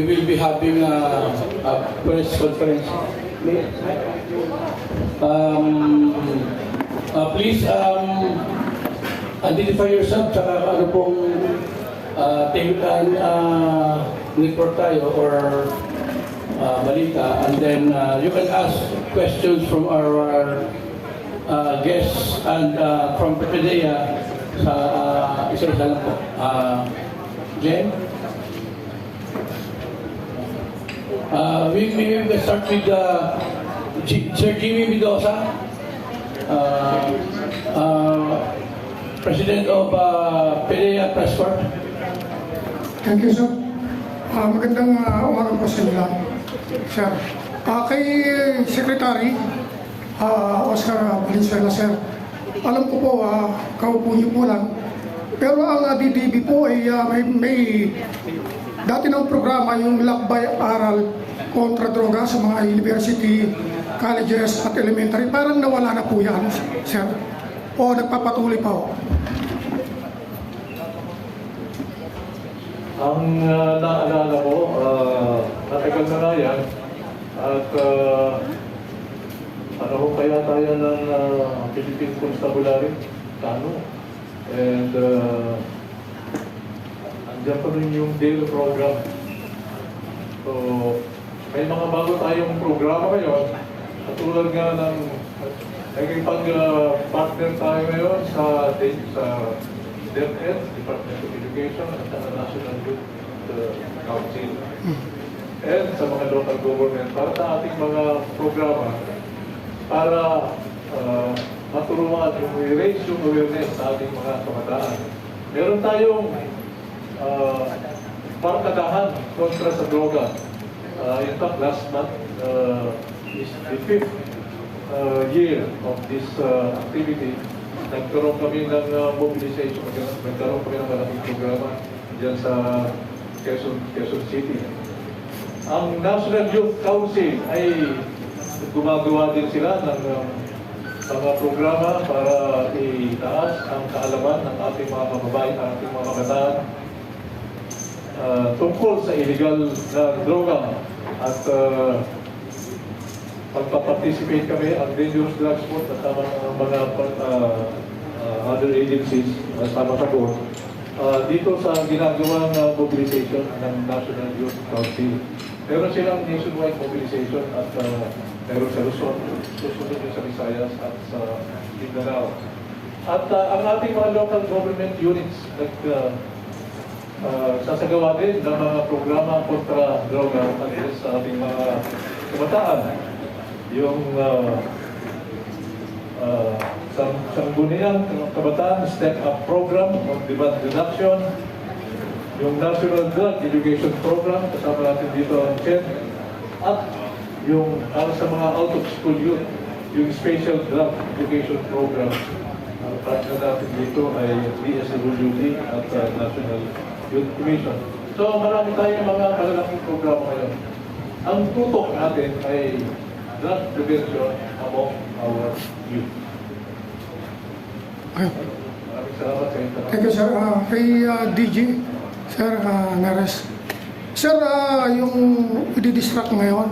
We will be having a, a press conference. Um, uh, please um, identify yourself tsaka ano pong uh, take, uh, report tayo or uh, balita and then uh, you can ask questions from our uh, guests and uh, from PPDEA sa uh, isa-isa lang po. Uh, Jen? Uh, we, we will start with uh, G- Sir Jimmy Mendoza, uh, uh, President of uh, PDEA Press Corps. Thank you, sir. Ah, magandang uh, umaga po sa inyo. Sir, Ah, kay Secretary ah, Oscar Valenzuela, sir, alam ko po, uh, kaupo niyo po lang, pero ang DDB po ay ah, may, may dati ng programa yung lakbay aral kontra droga sa mga university, colleges at elementary. Parang nawala na po yan, sir. O nagpapatuloy pa po. Ang uh, naalala ko, uh, matagal na nga yan, at uh, ano ho kaya tayo ng uh, Philippine Constabulary? Kano? And uh, rin yung DAIL program. So, may mga bago tayong programa ngayon, katulad nga ng naging pag-partner tayo ngayon sa, sa DepEd, Department of Education, at sa National Youth uh, Council. And sa mga local government para sa ating mga programa para uh, maturuan yung raise yung awareness sa ating mga kabataan. Meron tayong uh, barkadahan kontra sa droga. Uh, in fact, last month uh, is the fifth uh, year of this uh, activity. Nagkaroon kami ng uh, mobilization, nagkaroon kami ng malaking programa dyan sa Quezon, Quezon City. Ang National Youth Council ay gumagawa din sila ng um, mga programa para itaas ang kaalaman ng ating mga kababayan, ng ating mga kabataan uh, tungkol sa illegal na droga at uh, pagpa-participate kami ang Dangerous Drugs Board at tama ang mga uh, uh, other agencies uh, sama sa board uh, dito sa ginagawang uh, mobilization ng National Youth Council. Meron silang nationwide mobilization at uh, meron sa Luzon, susunod sa Visayas at sa Mindanao. At uh, ang ating mga local government units nag uh, uh, sasagawa din ng mga programa kontra droga at sa ating mga kabataan. Yung uh, uh, sang sangguniang kabataan step up program on demand reduction, yung National Drug Education Program, kasama natin dito ang CHED, at yung para sa mga out of school youth, yung Special Drug Education Program. Ang partner natin dito ay DSWD at uh, National Youth Commission. So marami tayong mga malalaking programa ngayon. Ang tutok natin ay drug prevention among our youth. Ayun. Maraming salamat sa inyo. Thank you, sir. Ah, kay ah, DG, Sir uh, Neres. Sir, ah, yung i-distract ngayon,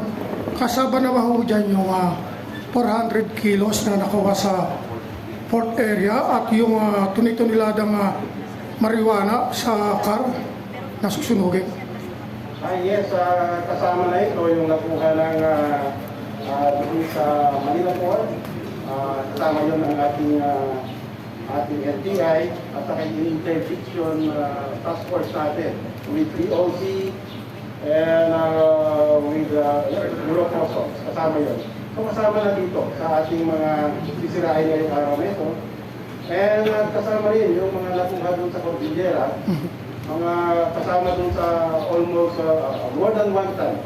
kasaba na ba ho dyan yung ah, 400 kilos na nakuha sa port area at yung uh, tunituniladang uh, marijuana sa car na susunugin? Ah, yes, ah, kasama na ito yung nakuha ng uh, uh, sa Manila Port. Ah, kasama yun ang ating ah, ating NTI at saka yung interdiction uh, task force natin with POC and uh, with uh, Bureau. Kasama yun. So kasama na dito sa ating mga sisirain ngayong araw na ito. And uh, kasama rin yung mga nakuha doon sa Cordillera mga kasama dun sa almost uh, more than one ton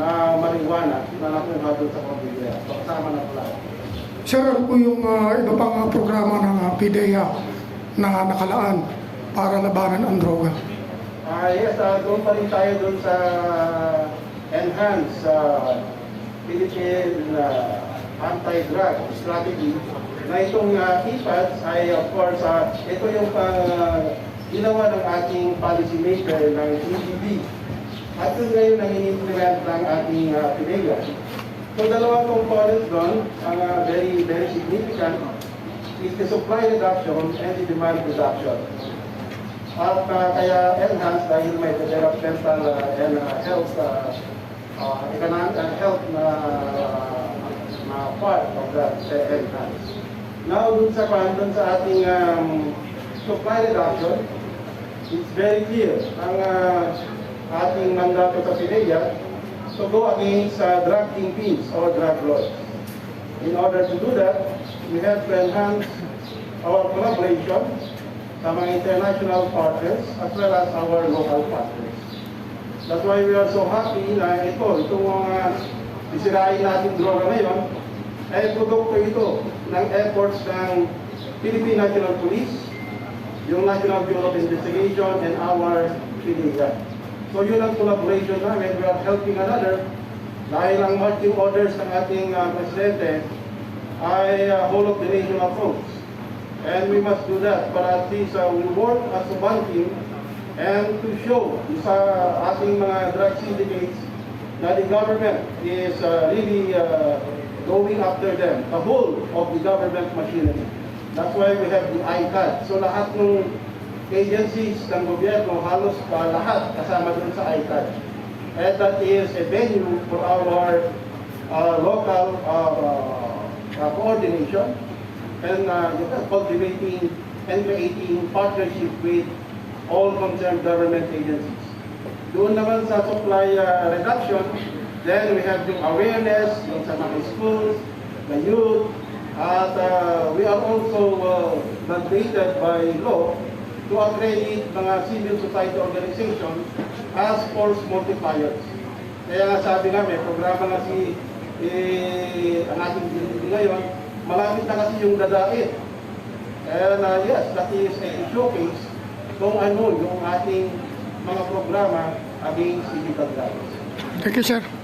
na marijuana na nakuha dun sa Cordillera. So kasama na pala. Sir, ano po yung ah, iba pang ah, programa ng uh, PIDEA na nakalaan para labanan ang droga? Ah yes, uh, doon pa rin tayo dun sa enhanced uh, Philippine uh, anti-drug strategy na itong uh, IPADS ay of course uh, ito yung pang uh, ginawa ng ating policy maker ng EDB at yun ngayon ang in-implement ng ating uh, PIDEA. So dalawang components doon, ang uh, very, very significant, is the supply reduction and the demand reduction. At uh, kaya enhanced dahil may developmental uh, and uh, health uh, uh, economic and health na, na part of that uh, enhanced. Now, dun sa dun sa ating um, supply reduction, it's very clear ang uh, ating mandato sa PIDEA to go against uh, drug kingpins or drug lords. In order to do that, we have to enhance our collaboration sa mga international partners as well as our local partners. That's why we are so happy na ito, itong mga isirain natin droga ngayon, ay produkto ito ng efforts ng Philippine National Police, yung National Bureau of Investigation, and our PDEA. So yun ang collaboration namin, we are helping another dahil ang marching orders ng ating uh, Presidente ay uh, whole of the nation approach. And we must do that para at least uh, we work as one team and to show sa ating mga drug syndicates na the government is uh, really uh, going after them, the whole of the government machinery. That's why we have the ICAD. So lahat ng agencies ng gobyerno, halos pa lahat kasama dun sa ICAD. And that is a venue for our uh, local uh, uh, coordination and uh, cultivating and creating partnership with all concerned government agencies. Doon naman sa supply uh, reduction, then we have yung awareness yung sa mga schools, the youth, at uh, we are also uh, mandated by law to accredit mga civil society organizations as force multipliers. Kaya sabi nga, may programa nga si eh, ang ating PDP ngayon, malapit na kasi yung dadait. And uh, yes, that is a showcase kung ano yung ating mga programa against illegal drugs. Thank you, sir.